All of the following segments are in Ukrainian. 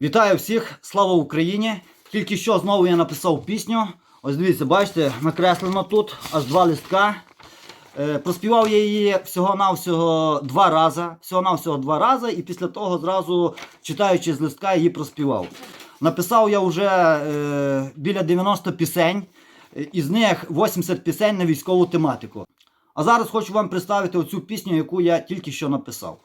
Вітаю всіх! Слава Україні! Тільки що знову я написав пісню. Ось дивіться, бачите, накреслено тут аж два листка. Е, проспівав я її всього-навсього два рази. Всього-навсього два рази, і після того зразу, читаючи з листка, її проспівав. Написав я вже е, біля 90 пісень, е, із них 80 пісень на військову тематику. А зараз хочу вам представити оцю пісню, яку я тільки що написав.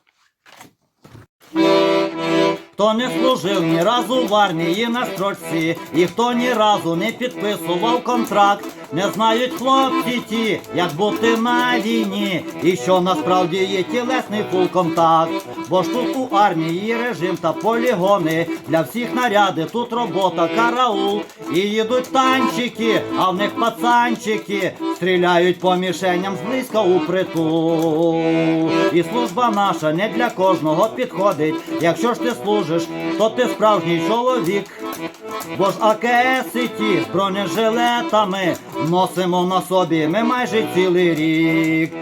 Хто не служив ні разу в армії на строчці, і хто ні разу не підписував контракт, не знають хлопці ті, як бути на війні, і що насправді є тілесний фул-контакт. Бо ж тут у армії режим та полігони, для всіх наряди, тут робота, караул. І їдуть танчики, а в них пацанчики стріляють по мішеням зблизька у притул. І служба наша не для кожного підходить. Якщо ж ти служиш, то ти справжній чоловік. Бо ж АКС і ті з бронежилетами носимо на собі ми майже цілий рік.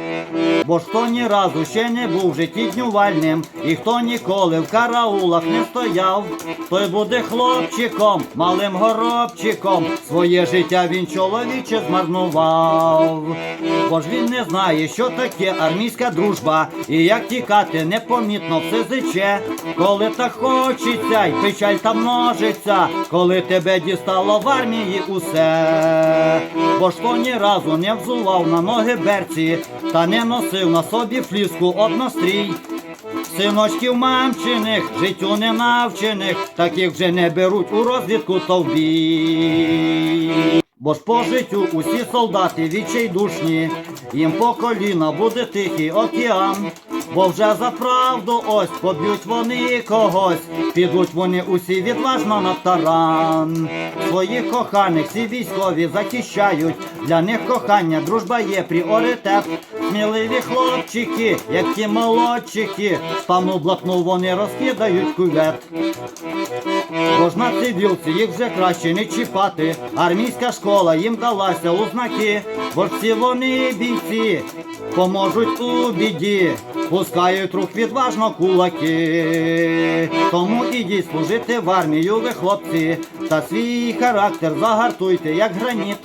Бо ж хто ні разу ще не був в житті днювальним, і хто ніколи в караулах не стояв, той буде хлопчиком, малим горобчиком. Своє життя він чоловіче змарнував. Бо ж він не знає, що таке армійська дружба, і як тікати непомітно все зиче, коли так хочеться, й печаль там множиться, коли тебе дістало в армії усе. Бо ж хто ні разу не взував на ноги берці, та не носив на собі фліску однострій. Синочків мамчиних, життю не навчених, таких вже не беруть у розвідку то в бій. Бо ж по життю усі солдати відчайдушні, їм по коліна буде тихий океан. Бо вже за правду ось поб'ють вони когось, підуть вони усі відважно на таран. Своїх коханих всі військові захищають. Для них кохання, дружба є пріоритет. Сміливі хлопчики, як ті молодчики, пану блатну вони розкидають кювет. Ж цивілці їх вже краще не чіпати. Армійська школа їм далася у знаки, бо всі вони бійці поможуть у біді, пускають рух відважно кулаки. Тому ідіть служити в армію, ви хлопці, та свій характер загартуйте, як граніт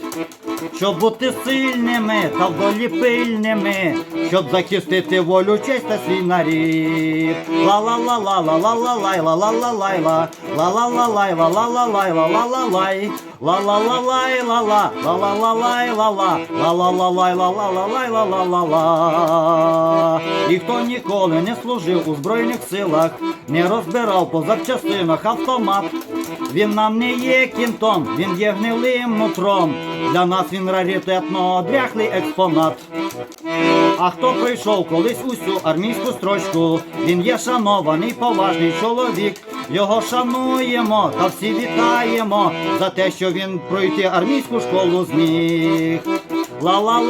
щоб бути сильними та вдолі пильними, щоб захистити волю, честь та свій нарід. Ла-ла-ла-ла-ла-ла-ла-лай, ла-ла-ла-лай-ла, ла-ла-ла-лай, ла-ла-лай, ла-ла-лай, ла-ла-ла-лай, ла-ла, ла-ла-лай, ла-ла, ла-ла-лай, ла-ла-лай, ла-ла-ла. Ніхто ніколи не служив у Збройних силах, не розбирав по запчастинах автомат. Він нам не є кінтом, він є гнилим нутром. Для нас він раритетно дряхлий експонат. А хто пройшов колись усю армійську строчку, він є шанований, поважний чоловік. Його шануємо та всі вітаємо за те, що він пройти армійську школу зміг. ла ла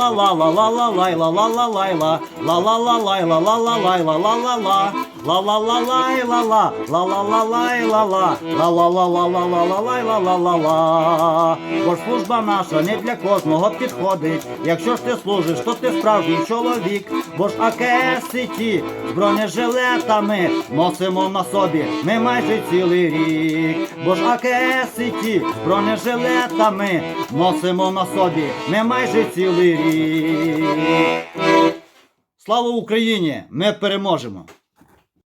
Ла-ла-ла-лай-ла-ла, ла-ла-ла-лай-ла-ла, ла-ла-ла-ла-ла-ла-лай-ла-ла-ла-ла. Бо ж служба наша не для кожного підходить. Якщо ж ти служиш, то ти справжній чоловік. Бо ж АКСІТі з бронежилетами носимо на собі ми майже цілий рік. Бо ж АКСІТі з бронежилетами носимо на собі ми майже цілий рік. Слава Україні! Ми переможемо!